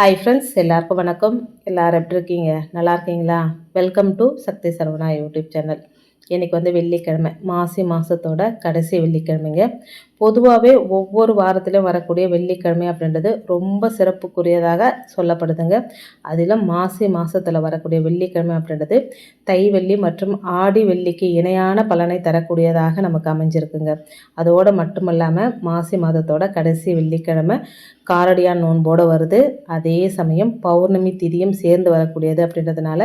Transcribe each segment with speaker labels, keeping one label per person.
Speaker 1: hi friends எல்லாருக்கும் வணக்கம் எல்லோரும் எப்படி இருக்கீங்க நல்லா இருக்கீங்களா welcome to Shakti Saravana YouTube channel இன்றைக்கி வந்து வெள்ளிக்கிழமை மாசி மாதத்தோட கடைசி வெள்ளிக்கிழமைங்க பொதுவாகவே ஒவ்வொரு வாரத்திலையும் வரக்கூடிய வெள்ளிக்கிழமை அப்படின்றது ரொம்ப சிறப்புக்குரியதாக சொல்லப்படுதுங்க அதிலும் மாசி மாதத்தில் வரக்கூடிய வெள்ளிக்கிழமை அப்படின்றது தை வெள்ளி மற்றும் ஆடி வெள்ளிக்கு இணையான பலனை தரக்கூடியதாக நமக்கு அமைஞ்சிருக்குங்க அதோடு மட்டுமல்லாமல் மாசி மாதத்தோட கடைசி வெள்ளிக்கிழமை காரடியான் நோன்போடு வருது அதே சமயம் பௌர்ணமி திதியும் சேர்ந்து வரக்கூடியது அப்படின்றதுனால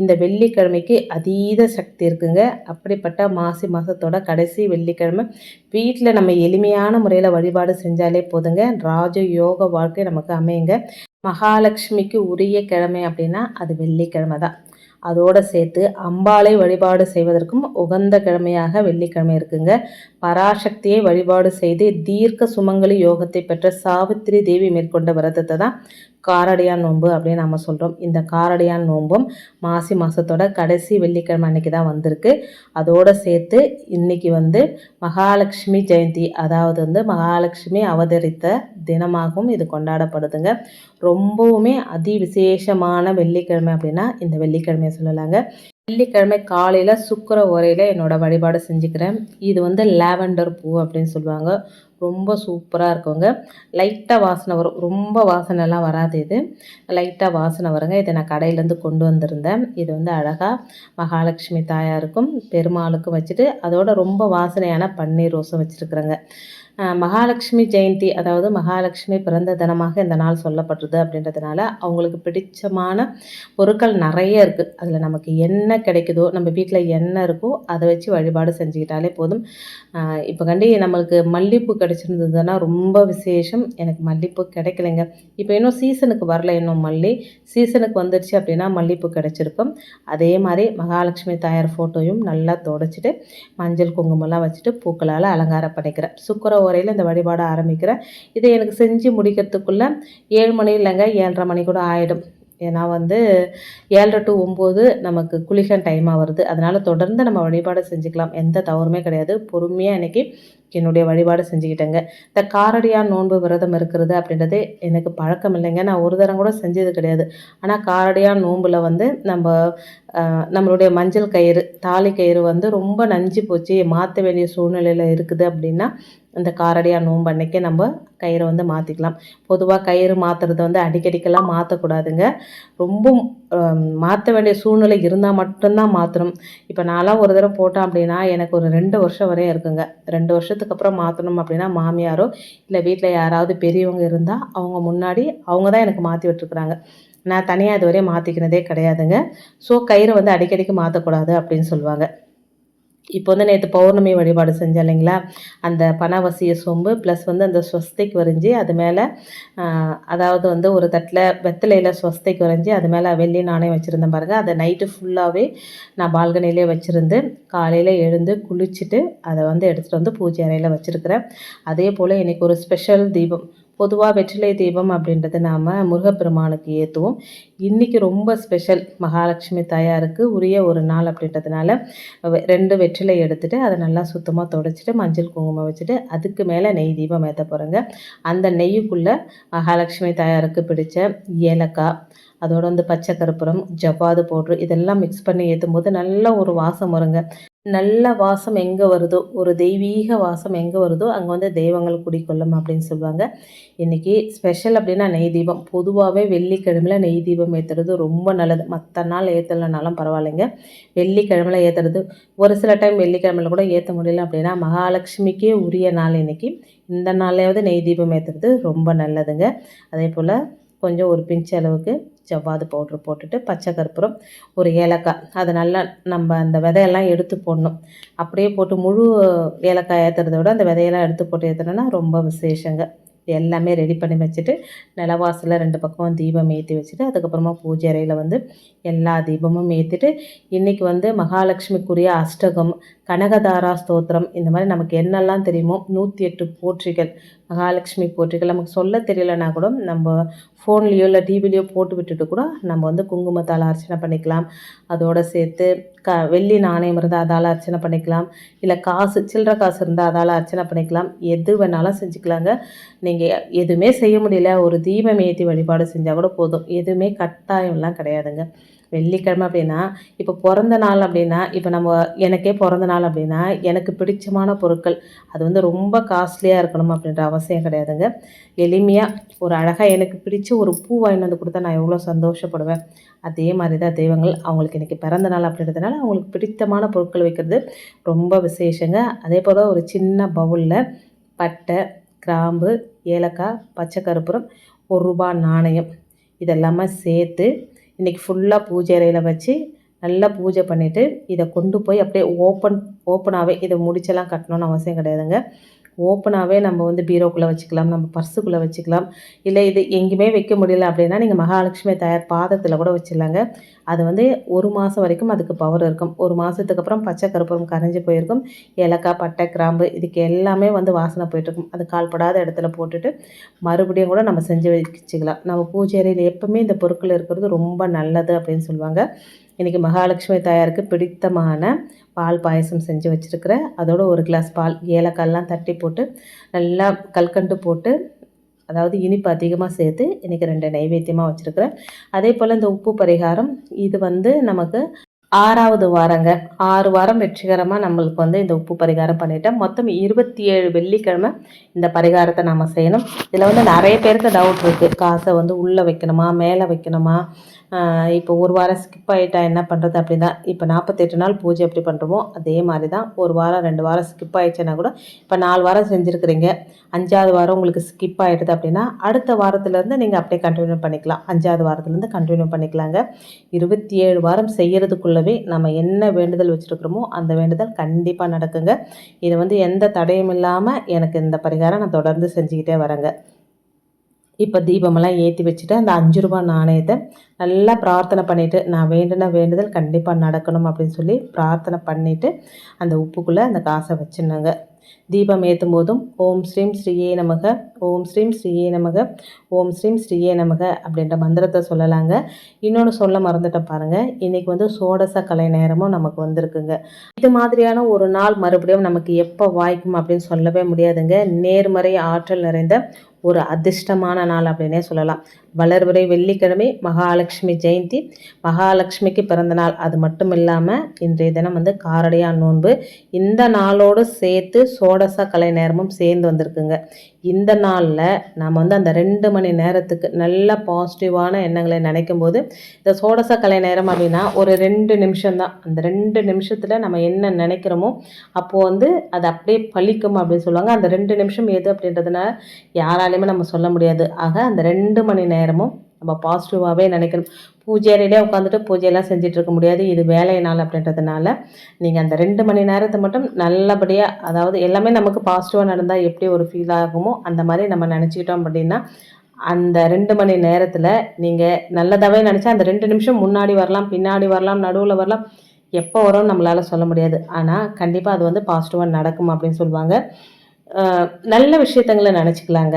Speaker 1: இந்த வெள்ளிக்கிழமைக்கு அதீத சக்தி இருக்குங்க அப்படிப்பட்ட மாசி மாதத்தோட கடைசி வெள்ளிக்கிழமை வீட்டில் நம்ம எலி எளிமையான முறையில் வழிபாடு செஞ்சாலே போதுங்க ராஜ யோக வாழ்க்கை நமக்கு அமையுங்க மகாலட்சுமிக்கு உரிய கிழமை அப்படின்னா அது வெள்ளிக்கிழமை தான் அதோடு சேர்த்து அம்பாளை வழிபாடு செய்வதற்கும் உகந்த கிழமையாக வெள்ளிக்கிழமை இருக்குங்க பராசக்தியை வழிபாடு செய்து தீர்க்க சுமங்கலி யோகத்தை பெற்ற சாவித்திரி தேவி மேற்கொண்ட விரதத்தை தான் காரடையான் நோன்பு அப்படின்னு நம்ம சொல்கிறோம் இந்த காரடையான் நோன்பும் மாசி மாதத்தோட கடைசி வெள்ளிக்கிழமை அன்னைக்கு தான் வந்திருக்கு அதோடு சேர்த்து இன்றைக்கி வந்து மகாலட்சுமி ஜெயந்தி அதாவது வந்து மகாலட்சுமி அவதரித்த தினமாகவும் இது கொண்டாடப்படுதுங்க ரொம்பவுமே அதி விசேஷமான வெள்ளிக்கிழமை அப்படின்னா இந்த வெள்ளிக்கிழமையை சொல்லலாங்க வெள்ளிக்கிழமை காலையில் சுக்கர உரையில் என்னோடய வழிபாடு செஞ்சுக்கிறேன் இது வந்து லாவெண்டர் பூ அப்படின்னு சொல்லுவாங்க ரொம்ப சூப்பராக இருக்குங்க லைட்டாக வாசனை வரும் ரொம்ப வாசனைலாம் வராது இது லைட்டாக வாசனை வருங்க இதை நான் கடையிலேருந்து கொண்டு வந்திருந்தேன் இது வந்து அழகாக மகாலட்சுமி தாயாருக்கும் பெருமாளுக்கும் வச்சுட்டு அதோட ரொம்ப வாசனையான பன்னீர் ரோஸும் வச்சுருக்குறேங்க மகாலட்சுமி ஜெயந்தி அதாவது மகாலட்சுமி பிறந்த தினமாக இந்த நாள் சொல்லப்படுறது அப்படின்றதுனால அவங்களுக்கு பிடிச்சமான பொருட்கள் நிறைய இருக்குது அதில் நமக்கு என்ன கிடைக்குதோ நம்ம வீட்டில் என்ன இருக்கோ அதை வச்சு வழிபாடு செஞ்சுக்கிட்டாலே போதும் இப்போ கண்டி நம்மளுக்கு மல்லிப்பூ கிடச்சிருந்ததுன்னா ரொம்ப விசேஷம் எனக்கு மல்லிப்பூ கிடைக்கலைங்க இப்போ இன்னும் சீசனுக்கு வரல இன்னும் மல்லி சீசனுக்கு வந்துடுச்சு அப்படின்னா மல்லிப்பூ கிடச்சிருக்கும் அதே மாதிரி மகாலட்சுமி தாயார் ஃபோட்டோயும் நல்லா தொடச்சிட்டு மஞ்சள் குங்குமம்லாம் வச்சுட்டு பூக்களால் அலங்காரம் பண்ணிக்கிறேன் சுக்கர உரையில் இந்த வழிபாடை ஆரம்பிக்கிறேன் இதை எனக்கு செஞ்சு முடிக்கிறதுக்குள்ளே ஏழு மணி இல்லைங்க ஏழரை மணி கூட ஆகிடும் ஏன்னா வந்து ஏழரை டு ஒம்பது நமக்கு குளிகன் டைமாக வருது அதனால் தொடர்ந்து நம்ம வழிபாடு செஞ்சுக்கலாம் எந்த தவறுமே கிடையாது பொறுமையாக இன்றைக்கி என்னுடைய வழிபாடு செஞ்சுக்கிட்டேங்க இந்த காரடியாக நோன்பு விரதம் இருக்கிறது அப்படின்றது எனக்கு பழக்கம் இல்லைங்க நான் ஒரு தரம் கூட செஞ்சது கிடையாது ஆனால் காரடியாக நோன்பில் வந்து நம்ம நம்மளுடைய மஞ்சள் கயிறு தாலி கயிறு வந்து ரொம்ப நஞ்சு போச்சு மாற்ற வேண்டிய சூழ்நிலையில் இருக்குது அப்படின்னா இந்த காரடியாக நோன்பு அன்றைக்கே நம்ம கயிறை வந்து மாற்றிக்கலாம் பொதுவாக கயிறு மாற்றுறது வந்து அடிக்கடிக்கெல்லாம் மாற்றக்கூடாதுங்க ரொம்ப மாற்ற வேண்டிய சூழ்நிலை இருந்தால் மட்டும்தான் மாற்றணும் இப்போ நான்லாம் ஒரு தடவை போட்டேன் அப்படின்னா எனக்கு ஒரு ரெண்டு வருஷம் வரையும் இருக்குங்க ரெண்டு வருஷத்துக்கு அப்புறம் மாற்றணும் அப்படின்னா மாமியாரோ இல்லை வீட்டில் யாராவது பெரியவங்க இருந்தால் அவங்க முன்னாடி அவங்க தான் எனக்கு மாற்றி விட்டுருக்குறாங்க நான் தனியாக இதுவரையும் மாற்றிக்கினதே கிடையாதுங்க ஸோ கயிறை வந்து அடிக்கடிக்கு மாற்றக்கூடாது அப்படின்னு சொல்லுவாங்க இப்போ வந்து நேற்று பௌர்ணமி வழிபாடு செஞ்சேன் இல்லைங்களா அந்த பணவசிய சொம்பு ப்ளஸ் வந்து அந்த ஸ்வஸ்தைக்கு வரைஞ்சி அது மேலே அதாவது வந்து ஒரு தட்டில் வெத்தலையில் ஸ்வஸ்தைக்கு வரைஞ்சி அது மேலே வெள்ளி நானே வச்சுருந்தேன் பாருங்கள் அதை நைட்டு ஃபுல்லாகவே நான் பால்கனிலே வச்சுருந்து காலையில் எழுந்து குளிச்சுட்டு அதை வந்து எடுத்துகிட்டு வந்து பூஜை அறையில் வச்சுருக்கிறேன் அதே போல் இன்றைக்கி ஒரு ஸ்பெஷல் தீபம் பொதுவாக வெற்றிலை தீபம் அப்படின்றத நாம் முருகப்பெருமானுக்கு ஏற்றுவோம் இன்றைக்கி ரொம்ப ஸ்பெஷல் மகாலட்சுமி தாயாருக்கு உரிய ஒரு நாள் அப்படின்றதுனால ரெண்டு வெற்றிலை எடுத்துகிட்டு அதை நல்லா சுத்தமாக தொடச்சிட்டு மஞ்சள் குங்குமம் வச்சுட்டு அதுக்கு மேலே நெய் தீபம் ஏற்ற போகிறேங்க அந்த நெய்யுக்குள்ளே மகாலட்சுமி தாயாருக்கு பிடித்த ஏலக்காய் அதோடு வந்து பச்சை கருப்புரம் ஜவ்வாது பவுட்ரு இதெல்லாம் மிக்ஸ் பண்ணி ஏற்றும் போது நல்லா ஒரு வாசம் வருங்க நல்ல வாசம் எங்கே வருதோ ஒரு தெய்வீக வாசம் எங்கே வருதோ அங்கே வந்து தெய்வங்கள் குடிக்கொள்ளும் அப்படின்னு சொல்லுவாங்க இன்றைக்கி ஸ்பெஷல் அப்படின்னா நெய் தீபம் பொதுவாகவே வெள்ளிக்கிழமையில் நெய் தீபம் ஏற்றுறது ரொம்ப நல்லது மற்ற நாள் ஏற்றலைனாலும் பரவாயில்லைங்க வெள்ளிக்கிழமையில் ஏற்றுறது ஒரு சில டைம் வெள்ளிக்கிழமையில் கூட ஏற்ற முடியல அப்படின்னா மகாலட்சுமிக்கே உரிய நாள் இன்றைக்கி இந்த நாளையாவது நெய் தீபம் ஏற்றுறது ரொம்ப நல்லதுங்க அதே போல் கொஞ்சம் ஒரு பிஞ்ச் அளவுக்கு ஜவ்வாது பவுட்ரு போட்டுட்டு பச்சை கற்பூரம் ஒரு ஏலக்காய் அதை நல்லா நம்ம அந்த விதையெல்லாம் எடுத்து போடணும் அப்படியே போட்டு முழு ஏலக்காய் ஏற்றுறத விட அந்த விதையெல்லாம் எடுத்து போட்டு ஏற்றுனோன்னா ரொம்ப விசேஷங்க எல்லாமே ரெடி பண்ணி வச்சுட்டு நிலவாசலில் ரெண்டு பக்கமும் தீபம் ஏற்றி வச்சுட்டு அதுக்கப்புறமா பூஜை அறையில் வந்து எல்லா தீபமும் ஏற்றிட்டு இன்றைக்கி வந்து மகாலட்சுமிக்குரிய அஷ்டகம் கனகதாரா ஸ்தோத்திரம் இந்த மாதிரி நமக்கு என்னெல்லாம் தெரியுமோ நூற்றி எட்டு போற்றிகள் மகாலட்சுமி போற்றிகள் நமக்கு சொல்ல தெரியலனா கூட நம்ம ஃபோன்லேயோ இல்லை டிவிலையோ போட்டு விட்டுட்டு கூட நம்ம வந்து குங்குமத்தால் அர்ச்சனை பண்ணிக்கலாம் அதோடு சேர்த்து க வெள்ளி நாணயம் இருந்தால் அதால் அர்ச்சனை பண்ணிக்கலாம் இல்லை காசு சில்லற காசு இருந்தால் அதால் அர்ச்சனை பண்ணிக்கலாம் எது வேணாலும் செஞ்சுக்கலாங்க நீங்கள் எதுவுமே செய்ய முடியல ஒரு தீபம் ஏற்றி வழிபாடு செஞ்சால் கூட போதும் எதுவுமே கட்டாயம்லாம் கிடையாதுங்க வெள்ளிக்கிழமை அப்படின்னா இப்போ பிறந்த நாள் அப்படின்னா இப்போ நம்ம எனக்கே பிறந்த நாள் அப்படின்னா எனக்கு பிடிச்சமான பொருட்கள் அது வந்து ரொம்ப காஸ்ட்லியாக இருக்கணும் அப்படின்ற அவசியம் கிடையாதுங்க எளிமையாக ஒரு அழகாக எனக்கு பிடிச்ச ஒரு பூ வாங்கி வந்து கொடுத்தா நான் எவ்வளோ சந்தோஷப்படுவேன் அதே மாதிரி தான் தெய்வங்கள் அவங்களுக்கு இன்றைக்கி பிறந்த நாள் அப்படின்றதுனால அவங்களுக்கு பிடித்தமான பொருட்கள் வைக்கிறது ரொம்ப விசேஷங்க அதே போல் ஒரு சின்ன பவுலில் பட்டை கிராம்பு ஏலக்காய் பச்சை கருப்புரம் ஒரு ரூபா நாணயம் இதெல்லாமே சேர்த்து இன்றைக்கி ஃபுல்லாக பூஜை அறையில் வச்சு நல்லா பூஜை பண்ணிவிட்டு இதை கொண்டு போய் அப்படியே ஓப்பன் ஓப்பனாகவே இதை முடிச்செல்லாம் கட்டணும்னு அவசியம் கிடையாதுங்க ஓப்பனாகவே நம்ம வந்து பீரோக்குள்ளே வச்சுக்கலாம் நம்ம பர்ஸுக்குள்ளே வச்சுக்கலாம் இல்லை இது எங்கேயுமே வைக்க முடியல அப்படின்னா நீங்கள் மகாலட்சுமி தயார் பாதத்தில் கூட வச்சிடலாங்க அது வந்து ஒரு மாதம் வரைக்கும் அதுக்கு பவர் இருக்கும் ஒரு மாதத்துக்கு அப்புறம் பச்சை கருப்பூரம் கரைஞ்சி போயிருக்கும் ஏலக்காய் பட்டை கிராம்பு இதுக்கு எல்லாமே வந்து வாசனை போயிட்டுருக்கும் அது கால்படாத இடத்துல போட்டுட்டு மறுபடியும் கூட நம்ம செஞ்சு வச்சுக்கலாம் நம்ம பூஜை அறையில் எப்போவுமே இந்த பொருட்கள் இருக்கிறது ரொம்ப நல்லது அப்படின்னு சொல்லுவாங்க இன்றைக்கி மகாலட்சுமி தாயாருக்கு பிடித்தமான பால் பாயசம் செஞ்சு வச்சுருக்கிறேன் அதோடு ஒரு கிளாஸ் பால் ஏலக்காயெலாம் தட்டி போட்டு நல்லா கல்கண்டு போட்டு அதாவது இனிப்பு அதிகமாக சேர்த்து இன்றைக்கி ரெண்டு நைவேத்தியமாக வச்சுருக்கிறேன் அதே போல் இந்த உப்பு பரிகாரம் இது வந்து நமக்கு ஆறாவது வாரங்க ஆறு வாரம் வெற்றிகரமாக நம்மளுக்கு வந்து இந்த உப்பு பரிகாரம் பண்ணிட்டேன் மொத்தம் இருபத்தி ஏழு வெள்ளிக்கிழமை இந்த பரிகாரத்தை நாம் செய்யணும் இதில் வந்து நிறைய பேருக்கு டவுட் இருக்குது காசை வந்து உள்ளே வைக்கணுமா மேலே வைக்கணுமா இப்போ ஒரு வாரம் ஸ்கிப் ஆகிட்டா என்ன பண்ணுறது அப்படி தான் இப்போ நாற்பத்தெட்டு நாள் பூஜை எப்படி பண்ணுறோமோ அதே மாதிரி தான் ஒரு வாரம் ரெண்டு வாரம் ஸ்கிப் ஆகிடுச்சுன்னா கூட இப்போ நாலு வாரம் செஞ்சுருக்கிறீங்க அஞ்சாவது வாரம் உங்களுக்கு ஸ்கிப் ஆகிடுது அப்படின்னா அடுத்த வாரத்துலேருந்து நீங்கள் அப்படியே கண்டினியூ பண்ணிக்கலாம் அஞ்சாவது வாரத்துலேருந்து கண்டினியூ பண்ணிக்கலாங்க இருபத்தி ஏழு வாரம் செய்கிறதுக்குள்ளவே நம்ம என்ன வேண்டுதல் வச்சுருக்கிறோமோ அந்த வேண்டுதல் கண்டிப்பாக நடக்குங்க இது வந்து எந்த தடையும் இல்லாமல் எனக்கு இந்த பரிகாரம் நான் தொடர்ந்து செஞ்சுக்கிட்டே வரேங்க இப்போ தீபமெல்லாம் ஏற்றி வச்சுட்டு அந்த அஞ்சு ரூபா நாணயத்தை நல்லா பிரார்த்தனை பண்ணிவிட்டு நான் வேண்டின வேண்டுதல் கண்டிப்பாக நடக்கணும் அப்படின்னு சொல்லி பிரார்த்தனை பண்ணிவிட்டு அந்த உப்புக்குள்ளே அந்த காசை வச்சுருந்தாங்க தீபம் ஏற்றும் போதும் ஓம் ஸ்ரீம் ஸ்ரீயே நமக ஓம் ஸ்ரீம் ஸ்ரீயே நமக ஓம் ஸ்ரீம் ஸ்ரீயே நமக அப்படின்ற மந்திரத்தை சொல்லலாங்க இன்னொன்று சொல்ல மறந்துட்ட பாருங்கள் இன்றைக்கி வந்து சோடச கலை நேரமும் நமக்கு வந்திருக்குங்க இது மாதிரியான ஒரு நாள் மறுபடியும் நமக்கு எப்போ வாய்க்கும் அப்படின்னு சொல்லவே முடியாதுங்க நேர்மறை ஆற்றல் நிறைந்த ஒரு அதிர்ஷ்டமான நாள் அப்படின்னே சொல்லலாம் வளர்வரை வெள்ளிக்கிழமை மகாலட்சுமி ஜெயந்தி மகாலட்சுமிக்கு பிறந்த நாள் அது மட்டும் இல்லாமல் இன்றைய தினம் வந்து காரடையா நோன்பு இந்த நாளோடு சேர்த்து சோடச கலை நேரமும் சேர்ந்து வந்திருக்குங்க இந்த நாளில் நாம் வந்து அந்த ரெண்டு மணி நேரத்துக்கு நல்ல பாசிட்டிவான எண்ணங்களை நினைக்கும் போது இந்த சோடச கலை நேரம் அப்படின்னா ஒரு ரெண்டு நிமிஷம் தான் அந்த ரெண்டு நிமிஷத்தில் நம்ம என்ன நினைக்கிறோமோ அப்போது வந்து அது அப்படியே பழிக்கும் அப்படின்னு சொல்லுவாங்க அந்த ரெண்டு நிமிஷம் எது அப்படின்றதுனால யாராலையுமே நம்ம சொல்ல முடியாது ஆக அந்த ரெண்டு மணி நேரம் நேரமும் நம்ம பாசிட்டிவாகவே நினைக்கணும் பூஜையிலே உட்காந்துட்டு பூஜையெல்லாம் செஞ்சுட்டு இருக்க முடியாது இது வேலை நாள் அப்படின்றதுனால நீங்கள் அந்த ரெண்டு மணி நேரத்தை மட்டும் நல்லபடியாக அதாவது எல்லாமே நமக்கு பாசிட்டிவாக நடந்தால் எப்படி ஒரு ஃபீல் ஆகுமோ அந்த மாதிரி நம்ம நினச்சிக்கிட்டோம் அப்படின்னா அந்த ரெண்டு மணி நேரத்தில் நீங்கள் நல்லதாகவே நினச்சா அந்த ரெண்டு நிமிஷம் முன்னாடி வரலாம் பின்னாடி வரலாம் நடுவில் வரலாம் எப்போ வரும்னு நம்மளால் சொல்ல முடியாது ஆனால் கண்டிப்பாக அது வந்து பாசிட்டிவாக நடக்கும் அப்படின்னு சொல்லுவாங்க நல்ல விஷயத்தங்களை நினச்சிக்கலாங்க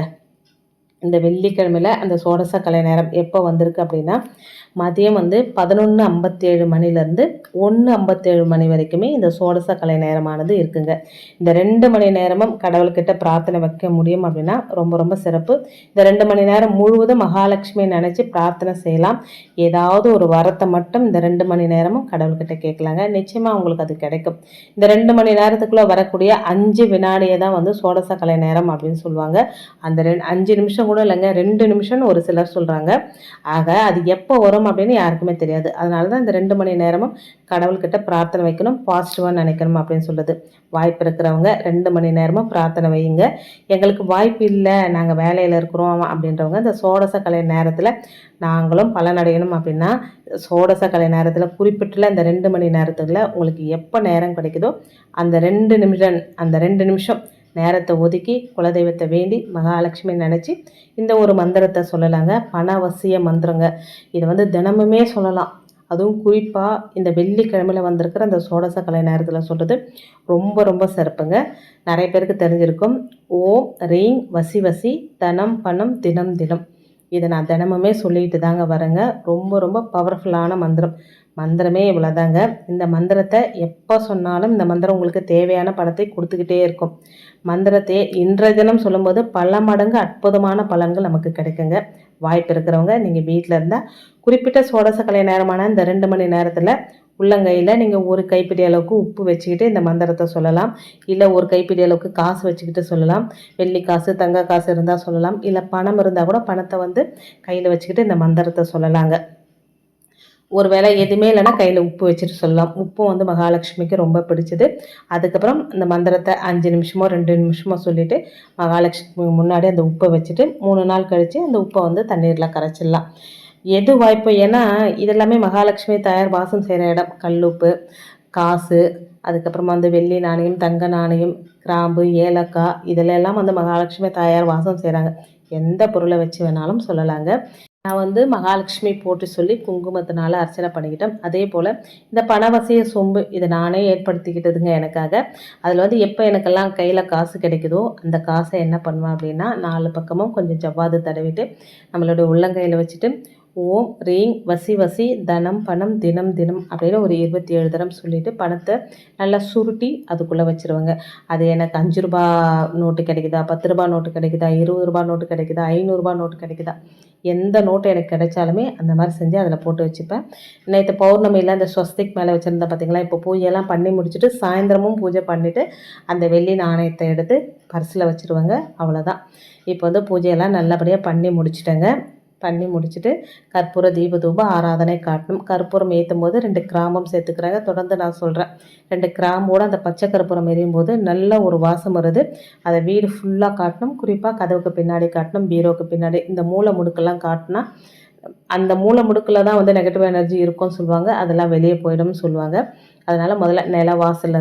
Speaker 1: இந்த வெள்ளிக்கிழமையில் அந்த சோடச கலை நேரம் எப்போ வந்திருக்கு அப்படின்னா மதியம் வந்து பதினொன்று ஐம்பத்தேழு மணிலேருந்து ஒன்று ஐம்பத்தேழு மணி வரைக்குமே இந்த சோடச கலை நேரமானது இருக்குங்க இந்த ரெண்டு மணி நேரமும் கடவுள்கிட்ட பிரார்த்தனை வைக்க முடியும் அப்படின்னா ரொம்ப ரொம்ப சிறப்பு இந்த ரெண்டு மணி நேரம் முழுவதும் மகாலட்சுமி நினச்சி பிரார்த்தனை செய்யலாம் ஏதாவது ஒரு வரத்தை மட்டும் இந்த ரெண்டு மணி நேரமும் கடவுள்கிட்ட கேட்கலாங்க நிச்சயமாக உங்களுக்கு அது கிடைக்கும் இந்த ரெண்டு மணி நேரத்துக்குள்ளே வரக்கூடிய அஞ்சு வினாடியை தான் வந்து சோடச கலை நேரம் அப்படின்னு சொல்லுவாங்க அந்த ரெண்டு அஞ்சு நிமிஷம் கூட இல்லைங்க ரெண்டு நிமிஷம்னு ஒரு சிலர் சொல்கிறாங்க ஆக அது எப்போ வரும் அப்படின்னு யாருக்குமே தெரியாது அதனால தான் இந்த ரெண்டு மணி நேரமும் கடவுள்கிட்ட பிரார்த்தனை வைக்கணும் பாசிட்டிவாக நினைக்கணும் அப்படின்னு சொல்லுது வாய்ப்பு இருக்கிறவங்க ரெண்டு மணி நேரமும் பிரார்த்தனை வையுங்க எங்களுக்கு வாய்ப்பு இல்லை நாங்கள் வேலையில் இருக்கிறோம் அப்படின்றவங்க இந்த சோடச கலை நேரத்தில் நாங்களும் பலனடையணும் அப்படின்னா சோடச கலை நேரத்தில் குறிப்பிட்டுல இந்த ரெண்டு மணி நேரத்துக்குள்ள உங்களுக்கு எப்போ நேரம் கிடைக்குதோ அந்த ரெண்டு நிமிஷம் அந்த ரெண்டு நிமிஷம் நேரத்தை ஒதுக்கி குலதெய்வத்தை வேண்டி மகாலட்சுமி நினச்சி இந்த ஒரு மந்திரத்தை சொல்லலாங்க பணவசிய மந்திரங்க இதை வந்து தினமுமே சொல்லலாம் அதுவும் குறிப்பாக இந்த வெள்ளிக்கிழமையில் வந்திருக்கிற அந்த சோடச கலை நேரத்தில் சொல்கிறது ரொம்ப ரொம்ப சிறப்புங்க நிறைய பேருக்கு தெரிஞ்சிருக்கும் ஓம் ரீங் வசி வசி தனம் பணம் தினம் தினம் இதை நான் தினமுமே சொல்லிட்டு தாங்க வரேங்க ரொம்ப ரொம்ப பவர்ஃபுல்லான மந்திரம் மந்திரமே இவ்வளோதாங்க இந்த மந்திரத்தை எப்போ சொன்னாலும் இந்த மந்திரம் உங்களுக்கு தேவையான படத்தை கொடுத்துக்கிட்டே இருக்கும் மந்திரத்தை இன்றைய தினம் சொல்லும்போது பல மடங்கு அற்புதமான பலன்கள் நமக்கு கிடைக்குங்க வாய்ப்பு இருக்கிறவங்க நீங்கள் வீட்டில் இருந்தால் குறிப்பிட்ட சோடசக்கலை நேரமான இந்த ரெண்டு மணி நேரத்தில் உள்ளங்கையில் நீங்கள் ஒரு கைப்பிடி அளவுக்கு உப்பு வச்சுக்கிட்டு இந்த மந்திரத்தை சொல்லலாம் இல்லை ஒரு கைப்பிடி அளவுக்கு காசு வச்சுக்கிட்டு சொல்லலாம் வெள்ளி காசு தங்க காசு இருந்தால் சொல்லலாம் இல்லை பணம் இருந்தால் கூட பணத்தை வந்து கையில் வச்சுக்கிட்டு இந்த மந்திரத்தை சொல்லலாங்க ஒரு வேளை எதுவுமே இல்லைன்னா கையில் உப்பு வச்சுட்டு சொல்லலாம் உப்பும் வந்து மகாலட்சுமிக்கு ரொம்ப பிடிச்சது அதுக்கப்புறம் இந்த மந்திரத்தை அஞ்சு நிமிஷமோ ரெண்டு நிமிஷமோ சொல்லிவிட்டு மகாலட்சுமிக்கு முன்னாடி அந்த உப்பை வச்சுட்டு மூணு நாள் கழித்து அந்த உப்பை வந்து தண்ணீரில் கரைச்சிடலாம் எது வாய்ப்பு ஏன்னா இதெல்லாமே மகாலட்சுமி தயார் வாசம் செய்கிற இடம் கல்லுப்பு காசு அதுக்கப்புறமா வந்து வெள்ளி நாணயம் தங்க நாணயம் கிராம்பு ஏலக்காய் எல்லாம் வந்து மகாலட்சுமி தாயார் வாசம் செய்கிறாங்க எந்த பொருளை வச்சு வேணாலும் சொல்லலாங்க நான் வந்து மகாலட்சுமி போட்டு சொல்லி குங்குமத்தினால் அர்ச்சனை பண்ணிக்கிட்டேன் அதே போல் இந்த பணவசிய சொம்பு இதை நானே ஏற்படுத்திக்கிட்டதுங்க எனக்காக அதில் வந்து எப்போ எனக்கெல்லாம் கையில் காசு கிடைக்குதோ அந்த காசை என்ன பண்ணுவேன் அப்படின்னா நாலு பக்கமும் கொஞ்சம் ஜவ்வாது தடவிட்டு நம்மளுடைய உள்ளங்கையில் வச்சுட்டு ஓம் ரீங் வசி வசி தனம் பணம் தினம் தினம் அப்படின்னு ஒரு இருபத்தி ஏழு தரம் சொல்லிவிட்டு பணத்தை நல்லா சுருட்டி அதுக்குள்ளே வச்சுருவாங்க அது எனக்கு அஞ்சு ரூபா நோட்டு கிடைக்குதா பத்து ரூபா நோட்டு கிடைக்குதா இருபது ரூபா நோட்டு கிடைக்குதா ஐநூறுரூபா நோட்டு கிடைக்குதா எந்த நோட்டு எனக்கு கிடைச்சாலுமே அந்த மாதிரி செஞ்சு அதில் போட்டு வச்சுப்பேன் நேற்று பௌர்ணமியில் அந்த ஸ்வஸ்திக் மேலே வச்சுருந்தேன் பார்த்திங்களா இப்போ பூஜையெல்லாம் பண்ணி முடிச்சுட்டு சாயந்தரமும் பூஜை பண்ணிவிட்டு அந்த வெள்ளி நாணயத்தை எடுத்து பர்ஸில் வச்சுருவாங்க அவ்வளோதான் இப்போ வந்து பூஜையெல்லாம் நல்லபடியாக பண்ணி முடிச்சுட்டேங்க பண்ணி முடிச்சுட்டு கற்பூர தீபதூப ஆராதனை காட்டணும் கற்பூரம் ஏற்றும் போது ரெண்டு கிராமம் சேர்த்துக்கிறாங்க தொடர்ந்து நான் சொல்கிறேன் ரெண்டு கிராமோடு அந்த பச்சை கற்பூரம் எரியும் போது நல்ல ஒரு வாசம் வருது அதை வீடு ஃபுல்லாக காட்டணும் குறிப்பாக கதவுக்கு பின்னாடி காட்டணும் பீரோவுக்கு பின்னாடி இந்த மூளை முடுக்கெல்லாம் காட்டினா அந்த மூளை முடுக்கில் தான் வந்து நெகட்டிவ் எனர்ஜி இருக்கும்னு சொல்லுவாங்க அதெல்லாம் வெளியே போயிடும்னு சொல்லுவாங்க அதனால் முதல்ல நில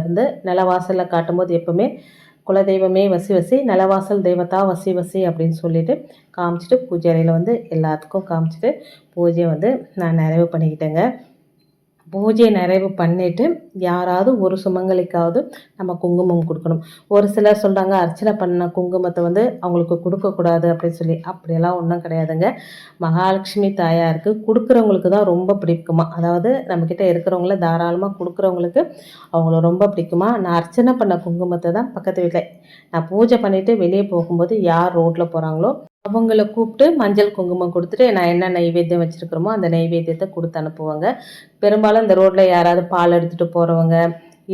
Speaker 1: இருந்து நில வாசலில் காட்டும்போது எப்போவுமே குலதெய்வமே வசி வசி நிலவாசல் தெய்வத்தா வசி வசி அப்படின்னு சொல்லிட்டு காமிச்சிட்டு பூஜை அறையில் வந்து எல்லாத்துக்கும் காமிச்சிட்டு பூஜையை வந்து நான் நிறைவு பண்ணிக்கிட்டேங்க பூஜையை நிறைவு பண்ணிவிட்டு யாராவது ஒரு சுமங்கலிக்காவது நம்ம குங்குமம் கொடுக்கணும் ஒரு சிலர் சொல்கிறாங்க அர்ச்சனை பண்ண குங்குமத்தை வந்து அவங்களுக்கு கொடுக்கக்கூடாது அப்படின்னு சொல்லி அப்படியெல்லாம் ஒன்றும் கிடையாதுங்க மகாலட்சுமி தாயாருக்கு கொடுக்குறவங்களுக்கு தான் ரொம்ப பிடிக்குமா அதாவது நம்மக்கிட்ட இருக்கிறவங்கள தாராளமாக கொடுக்குறவங்களுக்கு அவங்கள ரொம்ப பிடிக்குமா நான் அர்ச்சனை பண்ண குங்குமத்தை தான் பக்கத்து வீட்டில் நான் பூஜை பண்ணிவிட்டு வெளியே போகும்போது யார் ரோட்டில் போகிறாங்களோ அவங்கள கூப்பிட்டு மஞ்சள் குங்குமம் கொடுத்துட்டு நான் என்ன நைவேத்தியம் வச்சுருக்கிறோமோ அந்த நைவேத்தியத்தை கொடுத்து அனுப்புவாங்க பெரும்பாலும் இந்த ரோட்டில் யாராவது பால் எடுத்துகிட்டு போகிறவங்க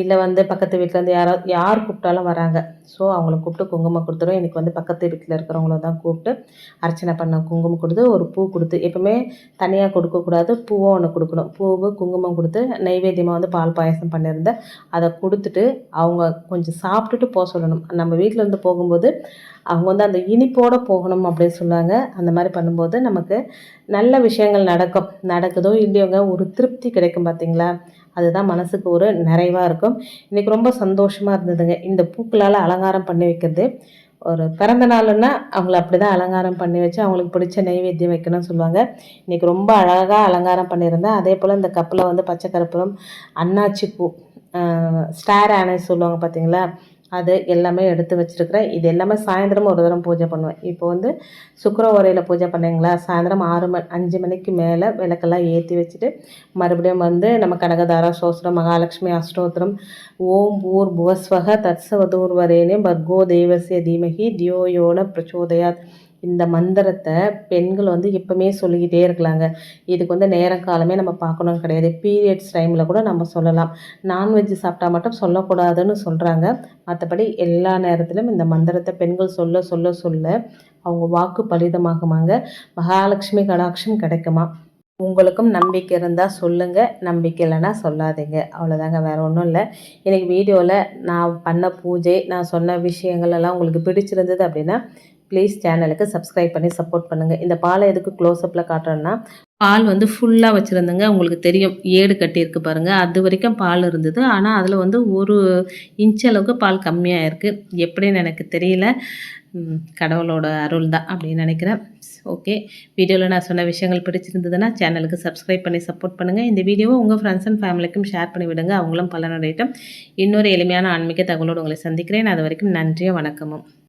Speaker 1: இல்லை வந்து பக்கத்து வீட்டில் வந்து யாரோ யார் கூப்பிட்டாலும் வராங்க ஸோ அவங்கள கூப்பிட்டு குங்குமம் கொடுத்துரும் எனக்கு வந்து பக்கத்து வீட்டில் இருக்கிறவங்கள தான் கூப்பிட்டு அர்ச்சனை பண்ண குங்குமம் கொடுத்து ஒரு பூ கொடுத்து எப்பவுமே தனியாக கொடுக்கக்கூடாது பூவும் ஒன்று கொடுக்கணும் பூவு குங்குமம் கொடுத்து நைவேத்தியமாக வந்து பால் பாயசம் பண்ணியிருந்தேன் அதை கொடுத்துட்டு அவங்க கொஞ்சம் சாப்பிட்டுட்டு போக சொல்லணும் நம்ம வீட்டில் வந்து போகும்போது அவங்க வந்து அந்த இனிப்போடு போகணும் அப்படின்னு சொல்லுவாங்க அந்த மாதிரி பண்ணும்போது நமக்கு நல்ல விஷயங்கள் நடக்கும் நடக்குதோ இல்லையோங்க ஒரு திருப்தி கிடைக்கும் பார்த்தீங்களா அதுதான் மனசுக்கு ஒரு நிறைவாக இருக்கும் இன்றைக்கி ரொம்ப சந்தோஷமாக இருந்ததுங்க இந்த பூக்களால் அலங்காரம் பண்ணி வைக்கிறது ஒரு பிறந்த நாளுன்னா அவங்கள அப்படி தான் அலங்காரம் பண்ணி வச்சு அவங்களுக்கு பிடிச்ச நைவேத்தியம் வைக்கணும்னு சொல்லுவாங்க இன்றைக்கி ரொம்ப அழகாக அலங்காரம் பண்ணியிருந்தேன் அதே போல் இந்த கப்பில் வந்து பச்சை கருப்புறம் அன்னாச்சி பூ ஸ்டார் ஆனை சொல்லுவாங்க பார்த்தீங்களா அது எல்லாமே எடுத்து வச்சுருக்கிறேன் இது எல்லாமே சாயந்தரம் ஒரு தரம் பூஜை பண்ணுவேன் இப்போ வந்து உரையில் பூஜை பண்ணிங்களா சாயந்தரம் ஆறு மணி அஞ்சு மணிக்கு மேலே விளக்கெல்லாம் ஏற்றி வச்சுட்டு மறுபடியும் வந்து நம்ம கனகதாரா சோஸ்திரம் மகாலட்சுமி அஷ்டோத்திரம் ஓம் ஊர் புவஸ்வக தத்சவதூர் வரேனே பர்கோ தேவசிய தீமகி தியோயோன பிரச்சோதயாத் இந்த மந்திரத்தை பெண்கள் வந்து எப்பவுமே சொல்லிக்கிட்டே இருக்கலாங்க இதுக்கு வந்து நேரம் காலமே நம்ம பார்க்கணும்னு கிடையாது பீரியட்ஸ் டைமில் கூட நம்ம சொல்லலாம் நான்வெஜ் சாப்பிட்டா மட்டும் சொல்லக்கூடாதுன்னு சொல்கிறாங்க மற்றபடி எல்லா நேரத்திலும் இந்த மந்திரத்தை பெண்கள் சொல்ல சொல்ல சொல்ல அவங்க வாக்கு பலிதமாகுமாங்க மகாலட்சுமி கடாட்சம் கிடைக்குமா உங்களுக்கும் நம்பிக்கை இருந்தால் சொல்லுங்கள் நம்பிக்கை இல்லைன்னா சொல்லாதீங்க அவ்வளோதாங்க வேறு ஒன்றும் இல்லை எனக்கு வீடியோவில் நான் பண்ண பூஜை நான் சொன்ன விஷயங்கள் எல்லாம் உங்களுக்கு பிடிச்சிருந்தது அப்படின்னா ப்ளீஸ் சேனலுக்கு சப்ஸ்கிரைப் பண்ணி சப்போர்ட் பண்ணுங்கள் இந்த பாலை எதுக்கு க்ளோஸ்அப்பில் காட்டுறேன்னா பால் வந்து ஃபுல்லாக வச்சுருந்தேங்க உங்களுக்கு தெரியும் ஏடு கட்டியிருக்கு பாருங்கள் அது வரைக்கும் பால் இருந்தது ஆனால் அதில் வந்து ஒரு இன்ச் அளவுக்கு பால் கம்மியாக இருக்குது எப்படின்னு எனக்கு தெரியல கடவுளோட அருள் தான் அப்படின்னு நினைக்கிறேன் ஓகே வீடியோவில் நான் சொன்ன விஷயங்கள் பிடிச்சிருந்ததுன்னா சேனலுக்கு சப்ஸ்கிரைப் பண்ணி சப்போர்ட் பண்ணுங்கள் இந்த வீடியோவை உங்கள் ஃப்ரெண்ட்ஸ் அண்ட் ஃபேமிலிக்கும் ஷேர் பண்ணி விடுங்க அவங்களும் பலனடையட்டும் இன்னொரு எளிமையான ஆன்மீக தகவலோடு உங்களை சந்திக்கிறேன் அது வரைக்கும் நன்றியும் வணக்கமும்